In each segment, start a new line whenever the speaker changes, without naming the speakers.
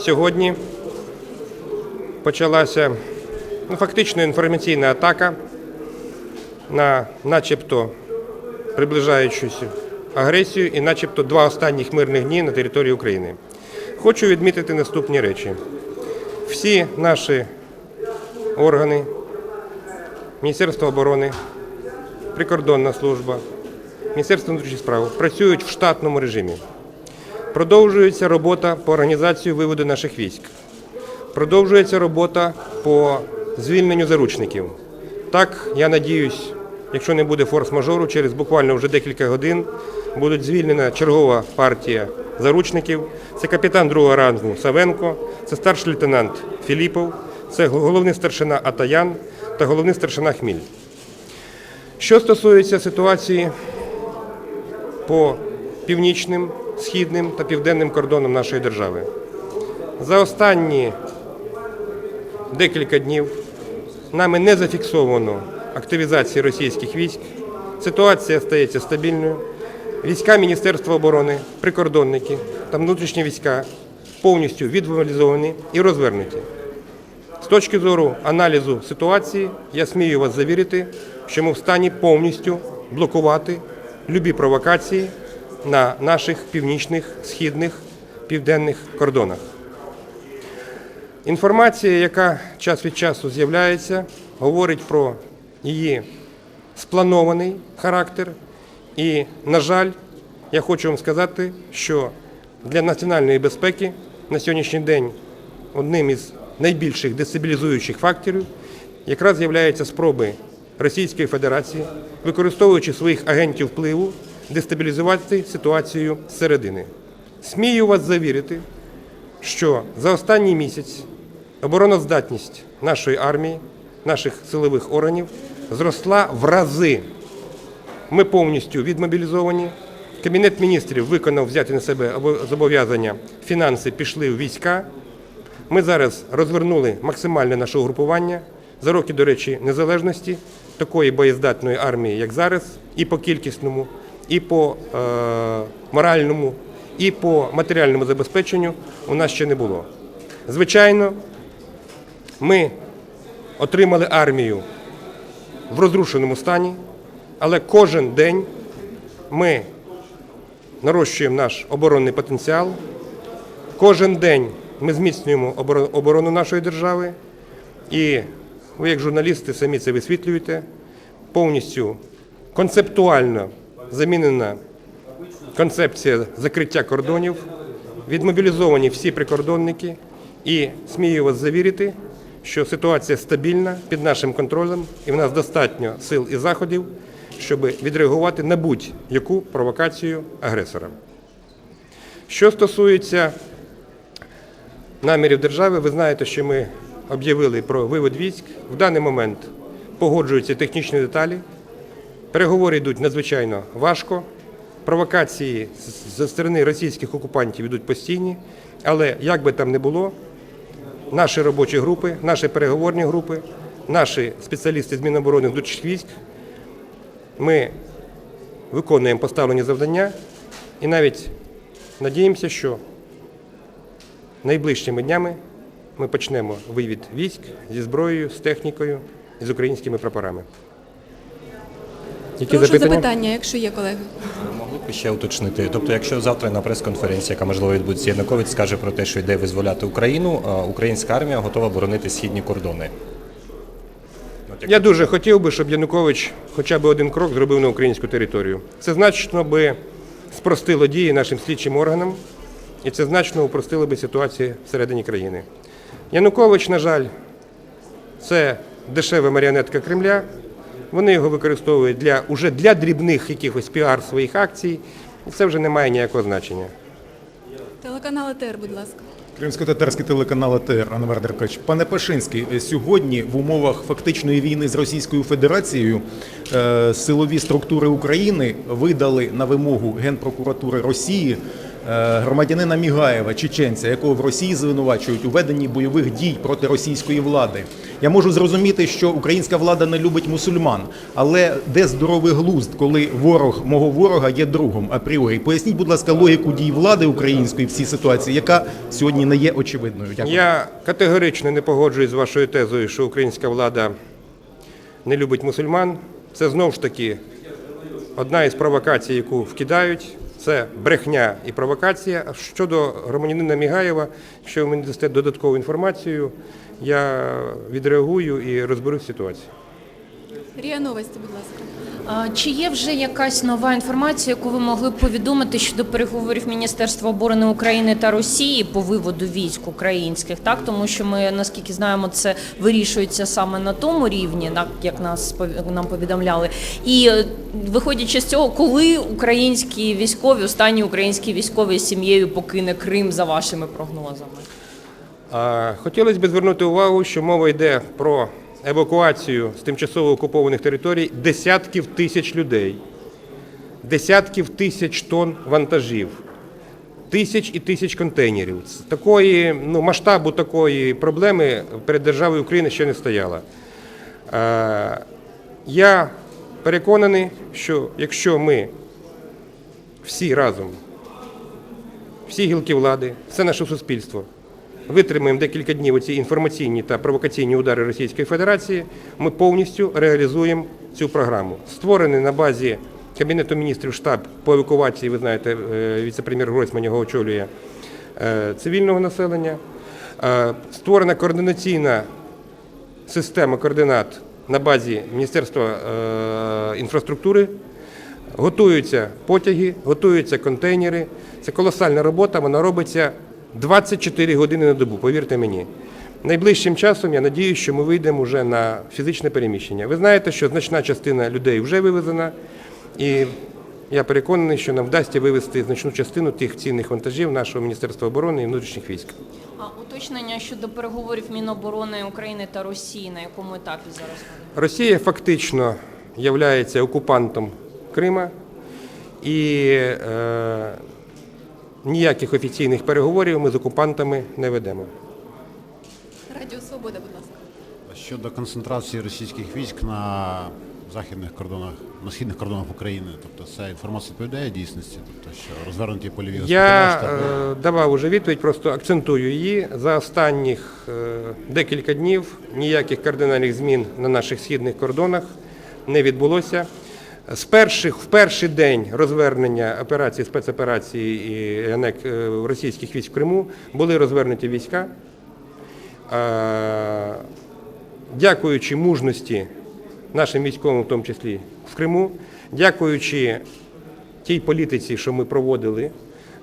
сьогодні почалася ну, фактично інформаційна атака на начебто приближаючуся агресію і начебто два останніх мирних дні на території України. Хочу відмітити наступні речі. Всі наші органи, Міністерство оборони, Прикордонна служба, Міністерство внутрішніх справ працюють в штатному режимі. Продовжується робота по організації виводу наших військ. Продовжується робота по звільненню заручників. Так, я надіюсь, якщо не буде форс-мажору, через буквально вже декілька годин буде звільнена чергова партія заручників. Це капітан другого рангу Савенко, це старший лейтенант Філіпов, це головний старшина Атаян та головний старшина Хміль. Що стосується ситуації по північним, східним та південним кордонам нашої держави. За останні декілька днів нами не зафіксовано активізації російських військ. Ситуація стається стабільною. Війська Міністерства оборони, прикордонники та внутрішні війська повністю відмобілізовані і розвернуті. З точки зору аналізу ситуації, я смію вас завірити, що ми в стані повністю блокувати любі провокації на наших північних, східних, південних кордонах. Інформація, яка час від часу з'являється, говорить про її спланований характер. І, на жаль, я хочу вам сказати, що для національної безпеки на сьогоднішній день одним із найбільших дестабілізуючих факторів якраз з'являються спроби Російської Федерації, використовуючи своїх агентів впливу, дестабілізувати ситуацію зсередини. Смію вас завірити, що за останній місяць обороноздатність нашої армії, наших силових органів зросла в рази. Ми повністю відмобілізовані. Кабінет міністрів виконав взяти на себе зобов'язання, фінанси пішли в війська. Ми зараз розвернули максимальне наше угрупування. За роки, до речі, незалежності такої боєздатної армії, як зараз, і по кількісному, і по е, моральному, і по матеріальному забезпеченню у нас ще не було. Звичайно, ми отримали армію в розрушеному стані, але кожен день ми нарощуємо наш оборонний потенціал. Кожен день ми зміцнюємо оборо- оборону нашої держави. І ви, як журналісти, самі це висвітлюєте. Повністю концептуально замінена концепція закриття кордонів, відмобілізовані всі прикордонники. І смію вас завірити, що ситуація стабільна під нашим контролем, і в нас достатньо сил і заходів, щоб відреагувати на будь-яку провокацію агресора. Що стосується намірів держави, ви знаєте, що ми об'явили про вивод військ. В даний момент погоджуються технічні деталі. Переговори йдуть надзвичайно важко. Провокації зі сторони російських окупантів йдуть постійні, але як би там не було, наші робочі групи, наші переговорні групи, наші спеціалісти з Міноборони внутрішніх військ, ми виконуємо поставлені завдання і навіть надіємося, що найближчими днями ми почнемо вивід військ зі зброєю, з технікою і з українськими прапорами. Які
Прошу запитання, якщо є колеги.
Могли б ще уточнити. Тобто, якщо завтра на прес-конференції, яка можливо відбудеться, Янукович скаже про те, що йде визволяти Україну, а українська армія готова боронити східні кордони. От як-
Я дуже хотів би, щоб Янукович хоча б один крок зробив на українську територію. Це значно би спростило дії нашим слідчим органам, і це значно упростило би ситуацію всередині країни. Янукович, на жаль, це дешева маріонетка Кремля. Вони його використовують для уже для дрібних якихось піар своїх акцій, це вже не має ніякого значення.
Телеканал ЕТР, будь ласка.
Кримсько-татарський телеканал АТР, Анвар Деркач. Пане Пашинський, е, сьогодні в умовах фактичної війни з Російською Федерацією е, силові структури України видали на вимогу Генпрокуратури Росії е, громадянина Мігаєва, чеченця, якого в Росії звинувачують у веденні бойових дій проти російської влади. Я можу зрозуміти, що українська влада не любить мусульман, але де здоровий глузд, коли ворог мого ворога є другом апріорі? Поясніть, будь ласка, логіку дій влади української в цій ситуації, яка сьогодні не є очевидною. Дякую.
Я категорично не погоджуюсь з вашою тезою, що українська влада не любить мусульман. Це знову ж таки одна із провокацій, яку вкидають. Це брехня і провокація. Щодо громадянина Мігаєва, якщо ви мені дасте додаткову інформацію, я відреагую і розберусь в ситуації.
Рія Новості, будь ласка.
Чи є вже якась нова інформація, яку ви могли б повідомити щодо переговорів Міністерства оборони України та Росії по виводу військ українських? Так тому що ми наскільки знаємо, це вирішується саме на тому рівні, так, як нас нам повідомляли. І е, виходячи з цього, коли українські військові, останні українські військові з сім'єю покине Крим за вашими прогнозами?
Хотілося б звернути увагу, що мова йде про евакуацію з тимчасово окупованих територій десятків тисяч людей, десятків тисяч тонн вантажів, тисяч і тисяч контейнерів. Такої ну, масштабу такої проблеми перед державою України ще не стояло. Е, Я переконаний, що якщо ми всі разом всі гілки влади, все наше суспільство. Витримаємо декілька днів оці інформаційні та провокаційні удари Російської Федерації. Ми повністю реалізуємо цю програму. Створений на базі Кабінету міністрів штаб по евакуації, ви знаєте, е, віце-прем'єр Гройсман його очолює е, цивільного населення. Е, Створена координаційна система координат на базі Міністерства інфраструктури. Готуються потяги, готуються контейнери. Це колосальна робота, вона робиться 24 години на добу, повірте мені. Найближчим часом я надію, що ми вийдемо вже на фізичне переміщення. Ви знаєте, що значна частина людей вже вивезена, і я переконаний, що нам вдасться вивезти значну частину тих цінних вантажів нашого Міністерства оборони і внутрішніх військ.
А уточнення щодо переговорів Міноборони України та Росії на якому етапі зараз?
Росія фактично є окупантом Крима і е, ніяких офіційних переговорів ми з окупантами не ведемо.
Радіо Свобода, будь ласка.
Щодо концентрації російських військ на західних кордонах, на східних кордонах України, тобто ця інформація відповідає дійсності, тобто що розвернуті польові
Я е, давав уже відповідь, просто акцентую її. За останніх е, декілька днів ніяких кардинальних змін на наших східних кордонах не відбулося. З перших в перший день розвернення операції спецоперації і анек- е, російських військ в Криму були розвернуті війська. Е, Дякуючи мужності нашим військовим, в тому числі в Криму, дякуючи тій політиці, що ми проводили,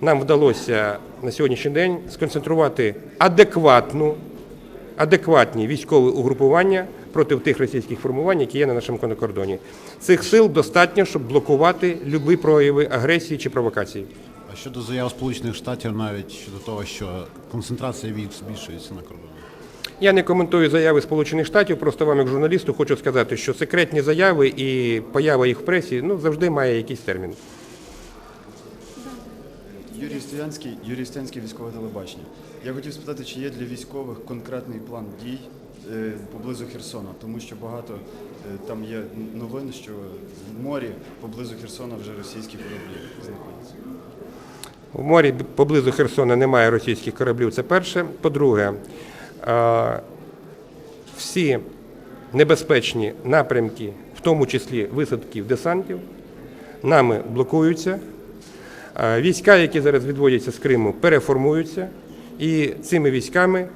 нам вдалося на сьогоднішній день сконцентрувати адекватну, адекватні військові угрупування проти тих російських формувань, які є на нашому кордоні. Цих сил достатньо, щоб блокувати любі прояви агресії чи провокації.
А щодо заяв Сполучених Штатів, навіть щодо того, що концентрація військ збільшується на кордоні.
Я не коментую заяви Сполучених Штатів, просто вам, як журналісту, хочу сказати, що секретні заяви і поява їх в пресі ну, завжди має якийсь термін.
Юрій Стоянський, Юрій Стоянський військове телебачення. Я хотів спитати, чи є для військових конкретний план дій поблизу Херсона, тому що багато е, там є новин, що в морі поблизу Херсона вже російські кораблі знаходяться.
В морі поблизу Херсона немає російських кораблів. Це перше. По-друге, е, всі небезпечні напрямки, в тому числі висадків десантів, нами блокуються. Е, Війська, які зараз відводяться з Криму, переформуються, і цими військами,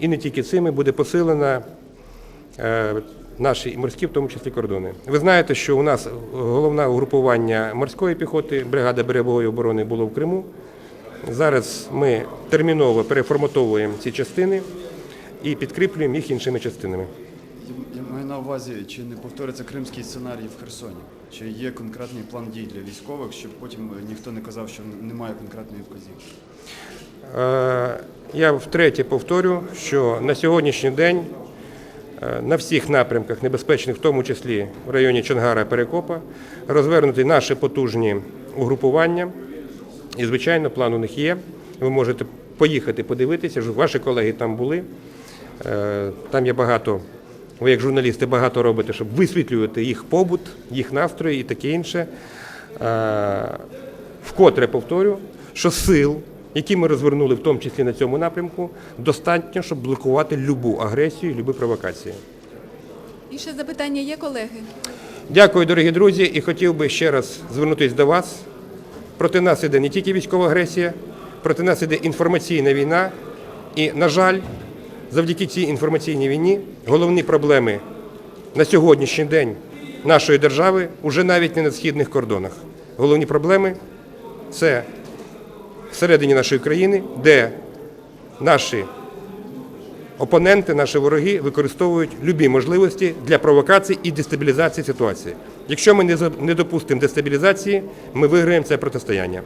і не тільки цими, буде посилена е, наші морські, в тому числі кордони. Ви знаєте, що у нас головне угрупування морської піхоти, бригада берегової оборони було в Криму. Зараз ми терміново переформатовуємо ці частини і підкріплюємо їх іншими частинами.
Увазі, чи не повториться кримський сценарій в Херсоні? Чи є конкретний план дій для військових, щоб потім е, ніхто не казав, що немає конкретної вказівки?
Е, Я втретє повторю, що на сьогоднішній день е, на всіх напрямках небезпечних, в тому числі в районі Чонгара Перекопа, розвернуті наші потужні угрупування, І, звичайно, план у них є. Ви можете поїхати подивитися, ваші колеги там були. Там є багато, ви як журналісти багато робите, щоб висвітлювати їх побут, їх настрої і таке інше. Е, Вкотре повторю, що сил, які ми розвернули, в тому числі на цьому напрямку, достатньо, щоб блокувати любу агресію, любі провокації.
І ще запитання є, колеги?
Дякую, дорогі друзі, і хотів би ще раз звернутися до вас. Проти нас іде не тільки військова агресія, проти нас іде інформаційна війна. І, на жаль, завдяки цій інформаційній війні головні проблеми на сьогоднішній день нашої держави вже навіть не на східних кордонах. Головні проблеми це всередині нашої країни, де наші опоненти, наші вороги використовують любі можливості для провокацій і дестабілізації ситуації. Якщо ми не допустимо дестабілізації, ми виграємо це протистояння.